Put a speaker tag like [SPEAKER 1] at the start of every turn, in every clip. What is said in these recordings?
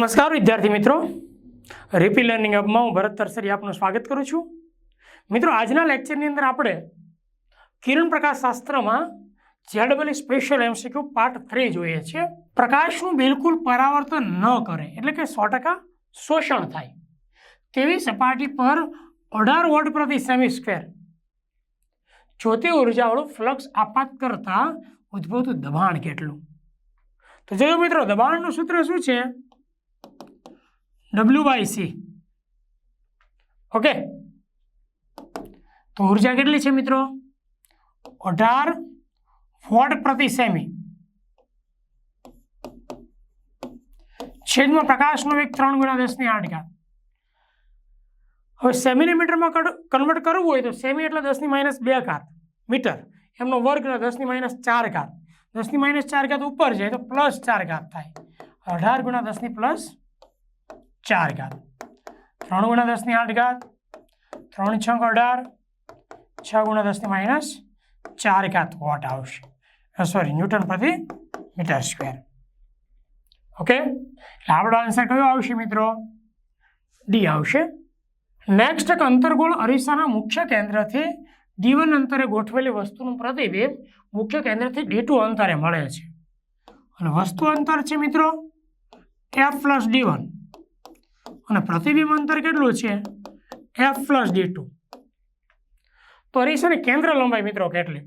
[SPEAKER 1] નમસ્કાર, વિદ્યાર્થી મિત્રો. રિપી લર્નિંગ હબમાં હું ભરત તરસરી આપનું સ્વાગત કરું છું. મિત્રો, આજના લેક્ચરની અંદર આપણે કિરણ પ્રકાશ શાસ્ત્રમાં જેડબલી સ્પેશિયલ એમસીક્યુ પાર્ટ થ્રી જોઈએ છીએ. પ્રકાશનું બિલકુલ પરાવર્તન ન કરે, એટલે કે સો ટકા શોષણ થાય. તેવી સપાટી પર અઢાર વોટ પ્રતિ સેમી સ્ક્વેર જ્યોતિ ઉર્જાવાળું ફ્લક્સ આપાત કરતા ઉદ્ભવતું દબાણ કેટલું? તો જોયું મિત્રો, દબાણનું સૂત્ર શું છે? ડબલ્યુ બાય સી ઓકે તો ઊર્જા કેટલી છે મિત્રો? અઢાર વોટ પ્રતિ સેમી. છેદમાં પ્રકાશનો વેગ ત્રણ ગુણ્યા દસની આઠ ઘાત. હવે સેમીને મીટરમાં કન્વર્ટ કરવું હોય તો સેમી એટલે દસની માઇનસ બે ઘાત મીટર. એમનો વર્ગ દસની માઇનસ ચાર ઘાત. દસની માઇનસ ચાર ઘાત ઉપર જાય તો પ્લસ ચાર ઘાત થાય. અઢાર ગુણ્યા દસની પ્લસ ચાર ઘાત ત્રણ ગુણ્યા દસની આઠ ઘાત ત્રણ છ અઢાર, છ ગુણ્યા દસની માઇનસ ચાર ઘાત વોટ આવશે. સોરી ન્યૂટન પ્રતિ મીટર સ્ક્વેર. ઓકે? એટલે આપણો આન્સર કયો આવશે મિત્રો? ડી આવશે. નેક્સ્ટ એક અંતર્ગોળ અરીસાના મુખ્ય કેન્દ્રથી ડીવન અંતરે ગોઠવેલી વસ્તુનું પ્રતિબિંબ મુખ્ય કેન્દ્રથી ડી અંતરે મળે છે. અને વસ્તુ અંતર છે મિત્રો એફ પ્લસ ડી વન અને પ્રતિબિંબ અંતર કેટલું છે? એફ પ્લસ ડી ટુ તો અરીસાની કેન્દ્ર લંબાઈ મિત્રો કેટલી?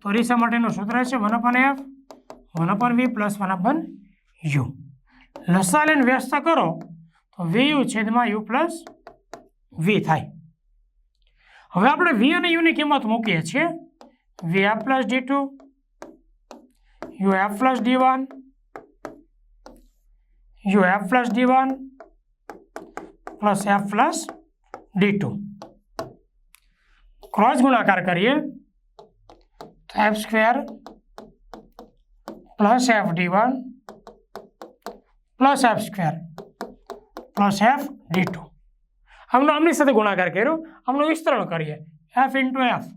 [SPEAKER 1] તો અરીસા માટેનું સૂત્ર છે one upon F one upon V plus one upon U લસા લઈને વ્યસ્ત કરો, તો વી યુ છેદમાં યુ પ્લસ વી થાય. હવે આપણે વી અને યુની કિંમત મૂકીએ છીએ. V F plus D two U F plus D one U F plus D one plus F plus D two cross ગુણાકાર કરીએ તો F square plus F D one plus F square plus F D two આમનો આમની સાથે ગુણાકાર કર્યો આમનું વિસ્તરણ કરીએ F into F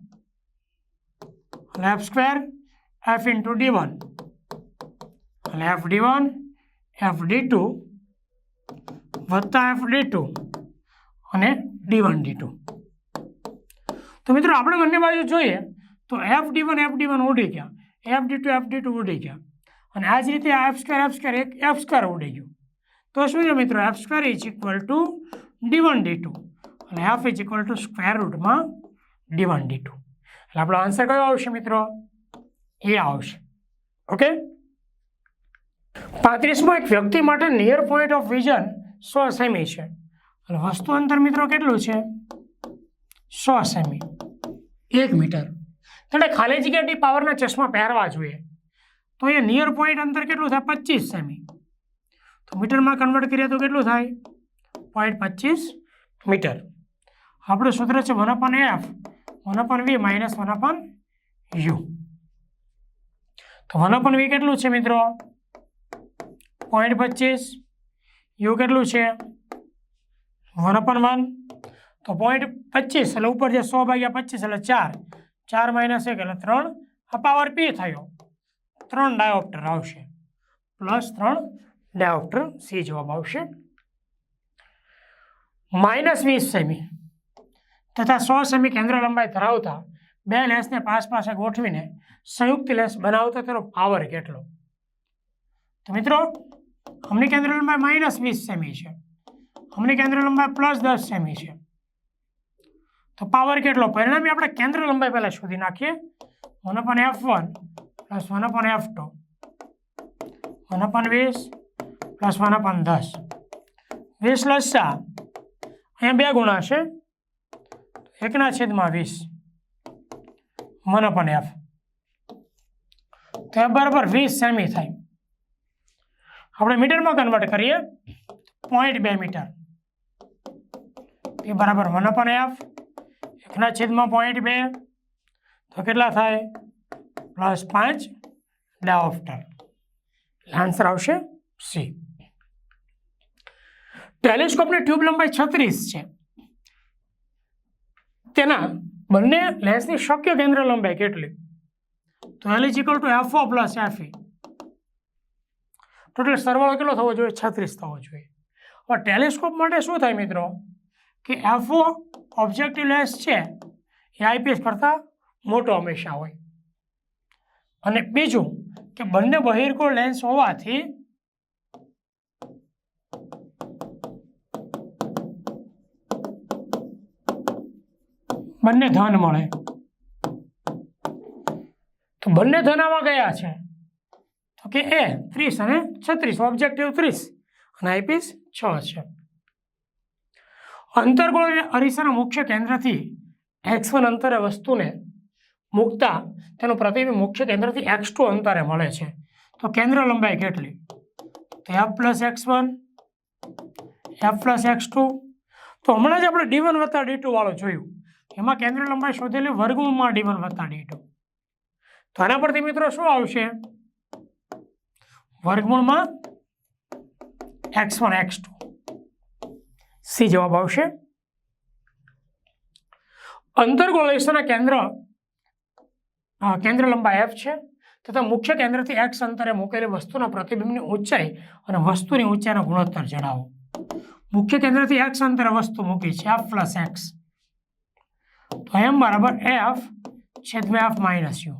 [SPEAKER 1] F square F into D one એટલે F D one F D two વત્તા એફ ડી ટુ અને ડી વન ડી ટુ તો મિત્રો, આપણે બંને બાજુ જોઈએ, તો F D one F D one ઉડી ગયા. F D two F D two ઉડી ગયા. અને આ જ રીતે આ એફ સ્ક્વેર એફ સ્ક્વેર એક એફ સ્ક્વેર ઉડી ગયું. તો શું છે મિત્રો F square is equal to D one D two અને F is equal to square રૂટમાં D one D two એટલે આપણો આન્સર કયો આવશે મિત્રો? એ આવશે. ઓકે પાંત્રીસમાં એક વ્યક્તિ માટે નિયર પોઈન્ટ ઓફ વિઝન સો સેમી છે. અને વસ્તુ અંતર મિત્રો કેટલું છે? સો સેમી એક મીટર. એટલે ખાલી જગ્યાથી પાવરના ચશ્મા પહેરવા જોઈએ. તો એ નિયર પોઈન્ટ અંતર કેટલું થાય? પચીસ સેમી. તો મીટરમાં કન્વર્ટ કરીએ તો કેટલું થાય? પોઈન્ટ પચીસ મીટર. આપણું સૂત્ર છે one upon F one upon V minus one upon U તો વન અપન વી કેટલું છે મિત્રો? પોઈન્ટ પચીસ યુ કેટલું છે? વન અપન વન તો પોઈન્ટ પચીસ, એટલે ઉપર જે સો ભાગ્યા પચીસ, એટલે ચાર. ચાર માઇનસ એક, એટલે ત્રણ. આ પાવર પી થયો. ત્રણ ડાયોપ્ટર આવશે. પ્લસ ત્રણ ડાયોપ્ટર સી જવાબ આવશે. માઇનસ વીસ સેમી તથા સો સેમી કેન્દ્ર લંબાઈ ધરાવતા બે લેસને પાસ પાસે ગોઠવીને સંયુક્ત લેસ બનાવતો તેનો પાવર કેટલો? તો મિત્રો હમણી કેન્દ્ર લંબાઈ માઇનસ વીસ સેમી છે. હમણી કેન્દ્ર લંબાઈ પ્લસ દસ સેમી છે. તો પાવર કેટલો? પરિણામે આપણે કેન્દ્ર લંબાઈ પહેલાં શોધી નાખીએ. One upon F one plus one upon F two one upon વીસ પ્લસ વન અપન દસ. વીસ લસા અહીંયા બે ગુણા છે. એકના છેદમાં વીસ. વન અપન એફ તો એ બરાબર વીસ સેમી થાય. આપણે મીટરમાં કન્વર્ટ કરીએ. પોઈન્ટ બે મીટર. એ બરાબર વન અપન એફ એકના છેદમાં પોઈન્ટ બે. તો કેટલા થાય? પ્લસ પાંચ. ડાયોપ્ટર આન્સર આવશે સી ટેલિસ્કોપની ટ્યુબ લંબાઈ છત્રીસ છે. તેના બંને લેન્સની શક્ય કેન્દ્ર લંબાઈ કેટલી? તો L is equal to F O plus F E total સરવાળો કેટલો થવો જોઈએ? છત્રીસ થવો જોઈએ. હવે ટેલિસ્કોપ માટે શું થાય મિત્રો? કે એફઓ ઓબ્જેક્ટિવ લેન્સ છે, એ આઈપીએસ કરતાં મોટો હંમેશા હોય. અને બીજું કે બંને બહિર્ગોળ લેન્સ હોવાથી બંને ધન મળે. તો બંને ધન આમાં ગયા છે? તો કે એ ત્રીસ અને છત્રીસ ઓબ્જેક્ટિવ ત્રીસ અને આઈપીસ છ છે. અંતર્ગોળ અરીસાના મુખ્ય કેન્દ્રથી એક્સ વન અંતરે વસ્તુને મૂકતા તેનું પ્રતિબિંબ મુખ્ય કેન્દ્રથી એક્સ ટુ અંતરે મળે છે. તો કેન્દ્ર લંબાઈ કેટલી? તો F plus X one F plus X two તો હમણાં જ આપણે ડી વન વત્તા ડી વાળું જોયું. એમાં કેન્દ્ર લંબાઈ શોધેલી વર્ગમૂળમાં ડી વન વત્તા ડી ટુ તો આના પરથી મિત્રો શું આવશે? વર્ગમૂળમાં X one, X two. C જવાબ આવશે. અંતર્ગોળ અરીસાના કેન્દ્ર કેન્દ્ર લંબાઈ એફ છે. તથા મુખ્ય કેન્દ્રથી એક્સ અંતરે મૂકેલી વસ્તુના પ્રતિબિંબની ઊંચાઈ અને વસ્તુની ઊંચાઈનો ગુણોત્તર જણાવો. મુખ્ય કેન્દ્રથી એક્સ અંતરે વસ્તુ મૂકી છે. F plus X. તો એમ બરાબર એફ છેદમાં એફ માઇનસ યુ.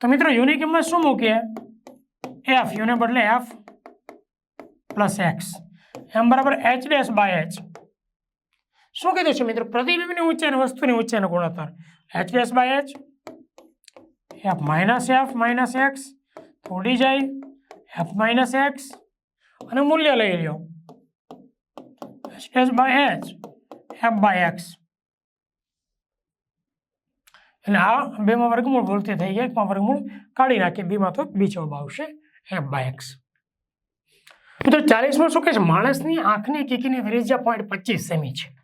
[SPEAKER 1] તો મિત્રો, યુની કિંમત શું મૂકીએ? એફ યુને બદલે એફ પ્લસ એક્સ એમ બરાબર એચ ડેશ બાય એચ શું કીધું છે મિત્રો? પ્રતિબિંબની ઊંચાઈ વસ્તુની ઊંચાઈનો ગુણોત્તર. H dash by H F minus F minus X થોડી જાય. એફ માઇનસ એક્સ અને મૂલ્ય લઈ લ્યો. H dash by H F by X એટલે આ બેમાં વર્ગમૂળ ભૂલથી થઈ ગયા એકમાં વર્ગમૂળ કાઢી નાખીએ બીમાં તો બીજો આવશે. એફ બાય એક્સ મિત્રો, ચાલીસમાં શું કહે છે? માણસની આંખની કીકીની ત્રિજ્યા પોઈન્ટ પચીસ સેમી છે.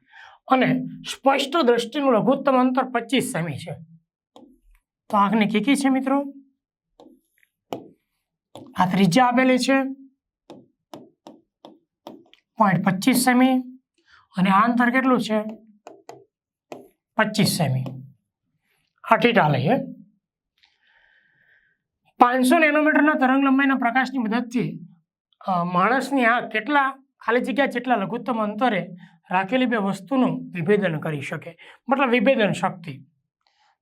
[SPEAKER 1] અને સ્પષ્ટ દ્રષ્ટિનું લઘુત્તમ અંતર પચીસ સેમી છે. તો આંખની કીકી છે, મિત્રો? આ ત્રિજ્યા આપેલી છે. પોઈન્ટ પચીસ સેમી. અને આ અંતર કેટલું છે? પચીસ સેમી. આ ટીટા લઈએ. પાંચસો નેનોમીટરના તરંગ લંબાઈના પ્રકાશની મદદથી માણસની આંખ કેટલા, ખાલી જગ્યા જેટલા લઘુત્તમ અંતરે રાખેલી બે વસ્તુનું વિભેદન કરી શકે. મતલબ વિભેદન શક્તિ.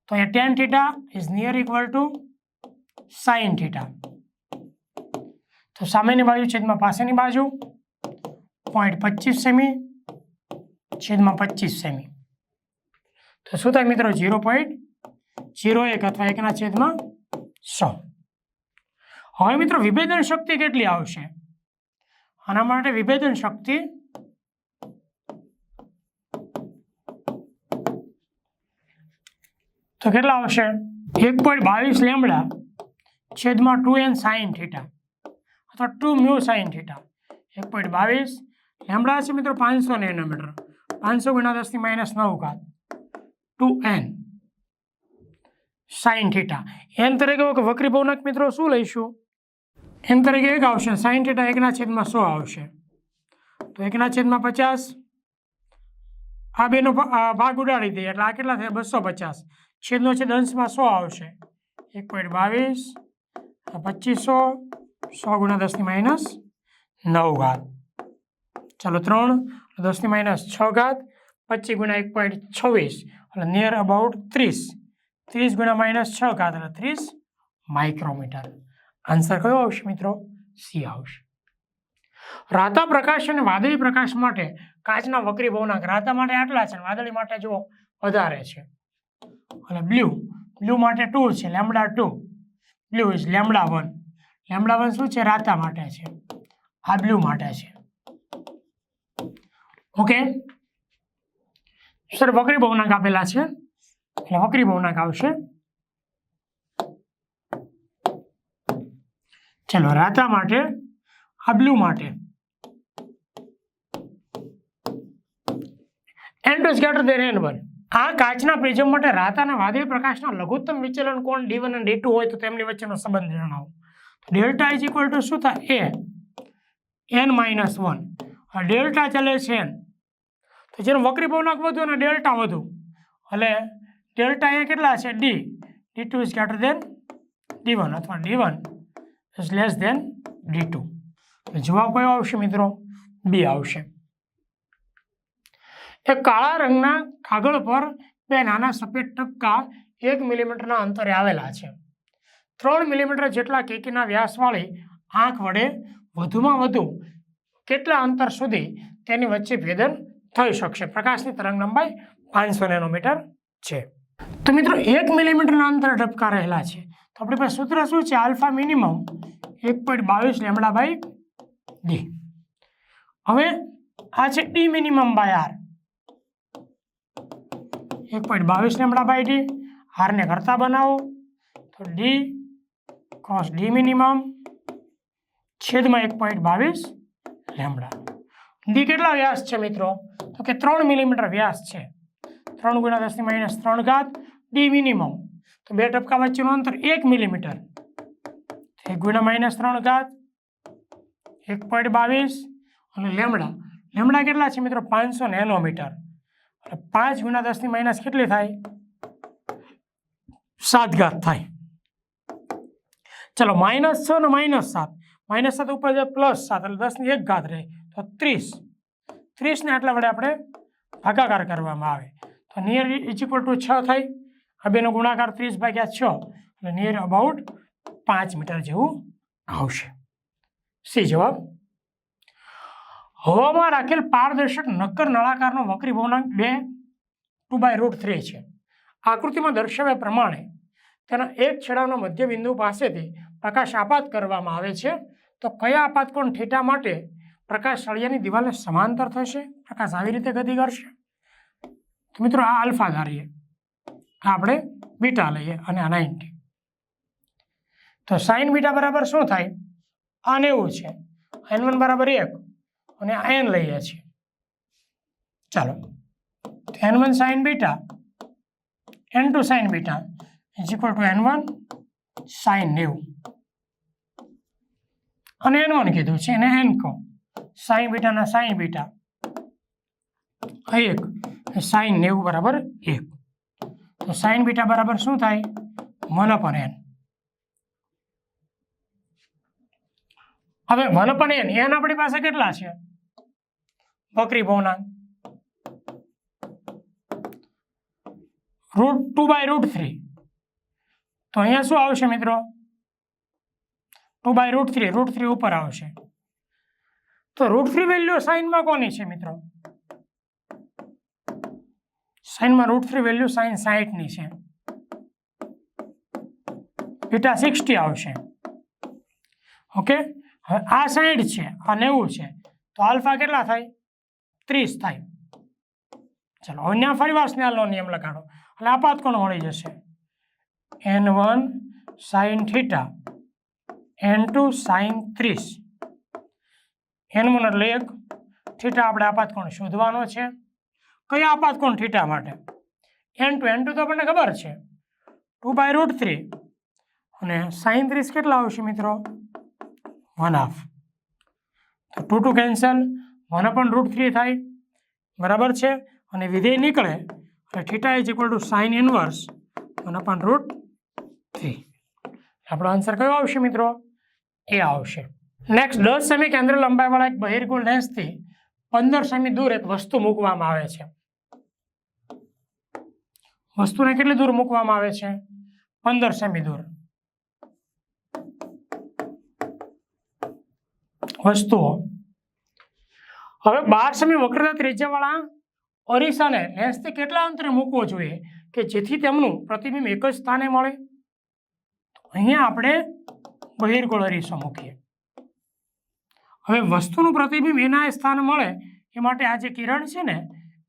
[SPEAKER 1] તો એ tan theta is near equal to sine theta તો સામેની બાજુ છેદમાં પાસેની બાજુ પોઈન્ટ પચીસ સેમી છેદમાં પચીસ સેમી તો શું થાય મિત્રો? ઝીરો પોઈન્ટ ઝીરો એક અથવા એકના છેદમાં સો. હવે મિત્રો, વિભેદન શક્તિ કેટલી આવશે? આના માટે વિભેદન શક્તિ તો કેટલા આવશે? એક પોઈન્ટ બાવીસ લેમડા છેદમાં ટુ એન સાઇન થીટા અથવા ટુ મ્યુ સાઇન થીટા એક પોઈન્ટ બાવીસ લેમડા છે મિત્રો, પાંચસો નેનોમીટર. પાંચસો ગુણ્યા દસની માઇનસ નવ ઘાત two N sine theta N તરીકે વક્રી ભવનક મિત્રો શું લઈશું? એન તરીકે એક આવશે. સાઈન થેટા એકના છેદમાં સો આવશે. તો એકના છેદમાં પચાસ. આ બેનો ભાગ ઉડાડી દઈએ. એટલે આ કેટલા થયા? બસો પચાસ. છેદનો છેદ અંશમાં સો આવશે. એક પોઈન્ટ બાવીસ. પચીસો. સો ગુણ્યા દસની માઇનસ નવ ઘાત. ચાલો ત્રણ. દસની માઇનસ છ ઘાત. પચીસ ગુણ્યા એક પોઈન્ટ છવ્વીસ. એટલે નિયર અબાઉટ ત્રીસ. ત્રીસ ગુણ્યા માઇનસ છ ઘાત એટલે ત્રીસ માઇક્રોમીટર. આન્સર કયો આવશે મિત્રો? સી આવશે. રાતા પ્રકાશ અને વાદળી પ્રકાશ માટે કાચના વક્રી ભવનાંક રાતા માટે આટલા છે વાદળી માટે જો વધારે છે. અને બ્લુ બ્લુ માટે ટુ છે lambda two. Blue is lambda one. Lambda one શું છે? રાતા માટે છે. આ બ્લુ માટે છે. ઓકે? સર, વક્રી ભવનાંક આપેલા છે. એટલે વક્રી ભવનાંક આવશે ચલો, રાતા માટે, આ બ્લુ માટે. N two greater than N one આ કાચના પ્રિઝમ માટે રાતાના વાદળી પ્રકાશના લઘુત્તમ વિચલન કોણ? ડી વન અને ડી ટુ હોય તો તેમની વચ્ચેનો સંબંધ જણાવો. ડેલ્ટા ઇઝ ઇક્વલ ટુ શું થાય? A N minus one delta ચાલે છે એન તો જેનો વક્રી ભવનાક વધુ અને ડેલ્ટા વધુ. એટલે ડેલ્ટા એ કેટલા છે? D D two is greater than D one અથવા D one is less than D જવાબ કયો આવશે મિત્રો? બી આવશે. એક કાળા રંગના કાગળ પર બે નાના સફેદ ટપકા એક મિલીમીટરના અંતરે આવેલા છે. ત્રણ મિલીમીટર જેટલા કેકીના વ્યાસવાળી આંખ વડે વધુમાં વધુ કેટલા અંતર સુધી તેની વચ્ચે ભેદન થઈ શકશે? પ્રકાશની તરંગ લંબાઈ પાંચસો નેનોમીટર છે. તો મિત્રો, એક મિલીમીટરના અંતરે ટપકા રહેલા છે. તો આપણી પાસે સૂત્ર શું છે? આલ્ફા મિનિમમ એક પોઈન્ટ બાવીસ લેમડા બાય ડી. હવે આ છે ડી મિનિમમ બાય આર. એક પોઈન્ટ બાવીસ લેમડા બાય ડી. આરને કરતા બનાવો. તો ડી કોસ ડી મિનિમમ છેદમાં એક પોઈન્ટ બાવીસ લેમડા. ડી કેટલા વ્યાસ છે મિત્રો? તો કે ત્રણ મિલીમીટર વ્યાસ છે. ત્રણ ગુણ્યા દસની માઇનસ ત્રણ ઘાત ડી મિનિમમ. બે ટપકા વચ્ચેનું અંતર એક મિલીમીટર. એક ગુણ્યા માઇનસ ત્રણ ઘાત, એક પોઈન્ટ બાવીસ અને લેમડા. લેમડા કેટલા છે મિત્રો? પાંચસો નેનોમીટર. એટલે પાંચ ગુણ્યા દસની માઇનસ કેટલી થાય? સાત ઘાત થાય. ચલો માઇનસ છ ને માઇનસ સાત. માઇનસ સાત ઉપર જાય પ્લસ સાત, એટલે દસની એક ઘાત રહે. તો ત્રીસ. ત્રીસને આટલા વડે આપણે ભાગાકાર કરવામાં આવે. તો નિયર ઇઝ ઇક્વલ ટુ છ થાય. આ બેનો ગુણાકાર ત્રીસ ભાગ્યા છ. એટલે નિયર અબાઉટ પાંચ મીટર જેવું આવશે. સી જવાબ? હવામાં રાખેલ પારદર્શક નક્કર નળાકારનો વક્રી ભવનાંક બે ટુ બાય રૂટ થ્રી છે. આકૃતિમાં દર્શાવ્યા પ્રમાણે તેના એક છેડાના મધ્ય બિંદુ પાસેથી પ્રકાશ આપાત કરવામાં આવે છે. તો કયા આપાતકોણ ઠેટા માટે પ્રકાશ સળિયાની દિવાલને સમાંતર થશે? પ્રકાશ આવી રીતે ગતિ કરશે? મિત્રો આ આલ્ફા ધારીએ. આપણે બીટા લઈએ અને આ નાઇન્ટી તો સાઈન બીટા બરાબર શું થાય? આ નેવું છે. એન વન બરાબર એક અને આ એન લઈએ છીએ. ચાલો. N one sine beta, N two sine beta is equal to N one sine નેવું. અને એન વન કીધું છે, એને એન કહો. સાઈન બીટાના સાઇન બીટા એક સાઇન નેવું બરાબર એક. તો સાઇન બીટા બરાબર શું થાય? વન અપોન એન હવે વન અપોન એન એન આપણી પાસે કેટલા છે? બકરી ભવનાંક root two by root three તો અહીંયા શું આવશે મિત્રો? Two by root three root three ઉપર આવશે. તો રૂટ થ્રી વેલ્યુ સાઇનમાં કોની છે મિત્રો? સાઇનમાં રૂટ થ્રી વેલ્યુ સાઇન સાહીઠની છે. બીટા સિક્સટી આવશે. ઓકે હવે આ સાઈઠ છે, આ નેવું છે. તો આલ્ફા કેટલા થાય? ત્રીસ થાય. ચલો, હવે ત્યાં ફરી વાર સ્નેલનો નિયમ લગાડો એટલે આપાત કોણ મળી જશે? N one sine theta N two sine ત્રીસ. એન વન એટલે એક. થીટા આપણે આપાત કોણ શોધવાનો છે? કયા આપાત કોણ થીટા માટે? એન ટુ એન ટુ તો આપણને ખબર છે. ટુ બાય રૂટ થ્રી અને સાઈન ત્રીસ કેટલા આવશે મિત્રો? વન હાફ તો two two cancel one upon root three થાય. બરાબર છે? અને વિધેય નીકળે એટલે theta is equal to sine inverse one upon root three આપણો આન્સર કયો આવશે મિત્રો? એ આવશે. નેક્સ્ટ દસ સેમી કેન્દ્ર લંબાઈવાળા એક બહિર્ગોળ લેન્સથી પંદર સેમી દૂર એક વસ્તુ મૂકવામાં આવે છે. વસ્તુને કેટલી દૂર મૂકવામાં આવે છે? પંદર સેમી દૂર. વસ્તુઓ. હવે બાર સેમી વક્રતા ત્રિજ્યાવાળા અરીસાને લેન્સથી કેટલા અંતરે મૂકવો જોઈએ કે જેથી તેમનું પ્રતિબિંબ એક જ સ્થાને મળે? અહીંયા આપણે બહિર્ગોળ અરીસો મૂકીએ. હવે વસ્તુનું પ્રતિબિંબ એના સ્થાને મળે એ માટે આ જે કિરણ છે ને,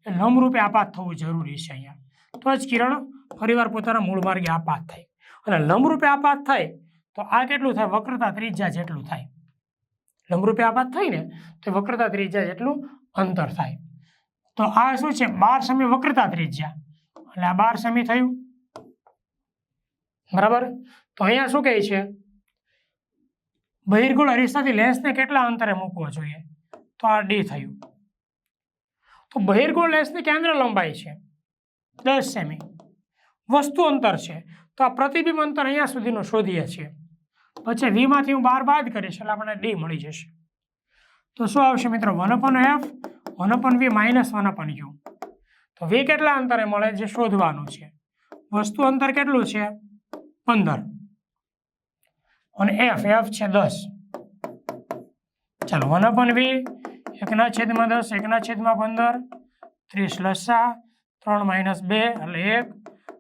[SPEAKER 1] એ લંબરૂપે આપાત થવું જરૂરી છે અહીંયા. તો જ કિરણ ફરીવાર પોતાના મૂળ માર્ગે આપાત થાય. અને લંબરૂપે આપાત થાય તો આ કેટલું થાય? વક્રતા ત્રિજ્યા જેટલું થાય. લંબરૂપે આપાત થાય ને તો વક્રતા ત્રિજ્યા જેટલું અંતર થાય. તો આ શું છે? બાર સમી વક્રતા ત્રિજ્યા. એટલે આ બાર સમી થયું. બરાબર? તો અહીંયા શું કહે છે? બહિર્ગોળ અરીસાથી લેન્સને કેટલા અંતરે મૂકવો જોઈએ? તો આ ડી થયું. તો બહિર્ગોળ લેન્સની કેન્દ્ર લંબાઈ છે. દસ સેમી. વસ્તુ અંતર છે. તો આ પ્રતિબિંબ અંતર અહીંયા સુધીનું શોધીએ છીએ. પછી વીમાંથી હું બાર બાદ કરીશ એટલે આપણને ડી મળી જશે. તો શું આવશે મિત્રો? One upon F, one upon V minus one upon U. તો વી કેટલા અંતરે મળે જે શોધવાનું છે. વસ્તુ અંતર કેટલું છે? પંદર. અને એફ એફ છે દસ. ચાલો, વન અપન વી, એકના છેદમાં દસ, એકના છેદમાં પંદર, ત્રીસ લસા ત્રણ માઇનસ બે એટલે એક.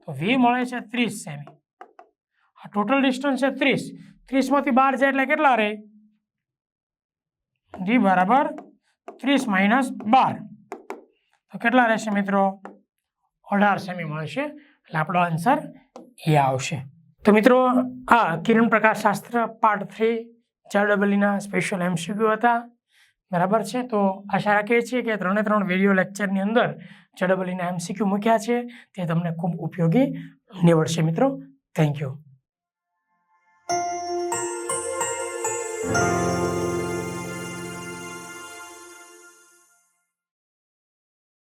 [SPEAKER 1] તો વી મળે છે ત્રીસ સેમી. આ ટોટલ ડિસ્ટન્સ છે ત્રીસ. ત્રીસમાંથી બાર જાય એટલે કેટલા રહે? વી બરાબર ત્રીસ માઇનસ બાર. તો કેટલા રહેશે મિત્રો? અઢાર સેમી મળશે એટલે આપણો આન્સર એ આવશે. તો મિત્રો, આ કિરણ પ્રકાશ શાસ્ત્ર પાર્ટ થ્રી ચાર ડબલીના સ્પેશિયલ એમસીક્યુ હતા. બરાબર છે? તો આશા રાખીએ છીએ કે ત્રણે ત્રણ વીડિયો લેક્ચરની અંદર જે ડબલીના એમસીક્યુ મૂક્યા છે. તે તમને ખૂબ ઉપયોગી નીવડશે મિત્રો. Thank you